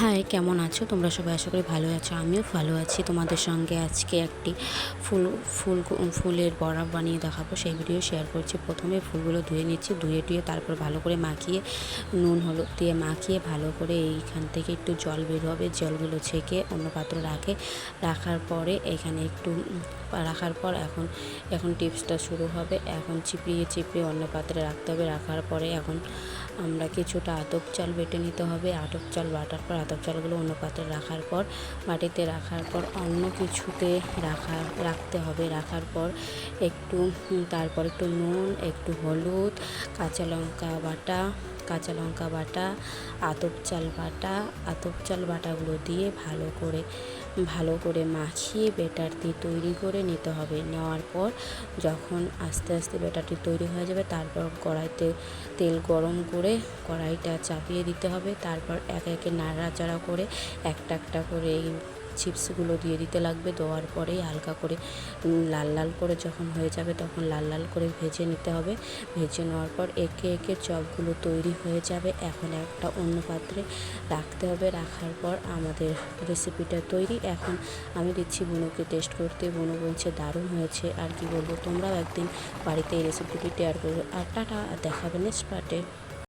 High, কেমন আছো? তোমরা সবাই আশা করি ভালো আছো। আমিও ভালো আছি। তোমাদের সঙ্গে আজকে একটি ফুল ফুল ফুলের বড়া বানিয়ে দেখাবো। সেই ভিডিও শেয়ার করছি। প্রথমে ফুলগুলো ধুয়ে নিচ্ছি, ধুয়ে টুয়ে তারপর ভালো করে মাখিয়ে, নুন, হলুদ দিয়ে মাখিয়ে ভালো করে এইখান থেকে একটু জল বের হবে। জলগুলো ছেঁকে অন্য পাত্র রাখে। রাখার পরে এখানে একটু, রাখার পর এখন এখন টিপসটা শুরু হবে। এখন চিপিয়ে চিপিয়ে অন্য পাত্রে রাখতে হবে। রাখার পরে এখন আমরা কিছুটা আতপ চাল বেটে নিতে হবে। আতপ চাল বাটার পর আতপ চালগুলো অন্য পাত্রে রাখার পর, মাটিতে রাখার পর, অন্য কিছুতে রাখা, রাখতে হবে। রাখার পর একটু তারপর একটু নুন, একটু হলুদ, কাঁচা লঙ্কা বাটা কাঁচা লঙ্কা বাটা, আতপ চাল বাটা, আতপ চাল বাটাগুলো দিয়ে ভালো করে ভালো করে মাখিয়ে বেটারটি তৈরি করে নিতে হবে। নেওয়ার পর যখন আস্তে আস্তে বেটারটি তৈরি হয়ে যাবে, তারপর কড়াইতে তেল গরম করে কড়াইটা চাপিয়ে দিতে হবে। তারপর একে একে নাড়াচাড়া করে একটা একটা করে চিপসগুলো দিয়ে দিতে লাগবে। দেওয়ার পরেই হালকা করে লাল লাল করে যখন হয়ে যাবে তখন লাল লাল করে ভেজে নিতে হবে। ভেজে নেওয়ার পর একে একে চপগুলো তৈরি হয়ে যাবে। এখন একটা অন্য পাত্রে রাখতে হবে। রাখার পর আমাদের রেসিপিটা তৈরি। এখন আমি দিচ্ছি বুনুকে টেস্ট করতে। বুনু বলছে, দারুণ হয়েছে। আর কি বলব, তোমরাও একদিন বাড়িতে এই রেসিপিটি টেয়ার করবে। আর টাটা দেখাবে নেক্সট পার্টে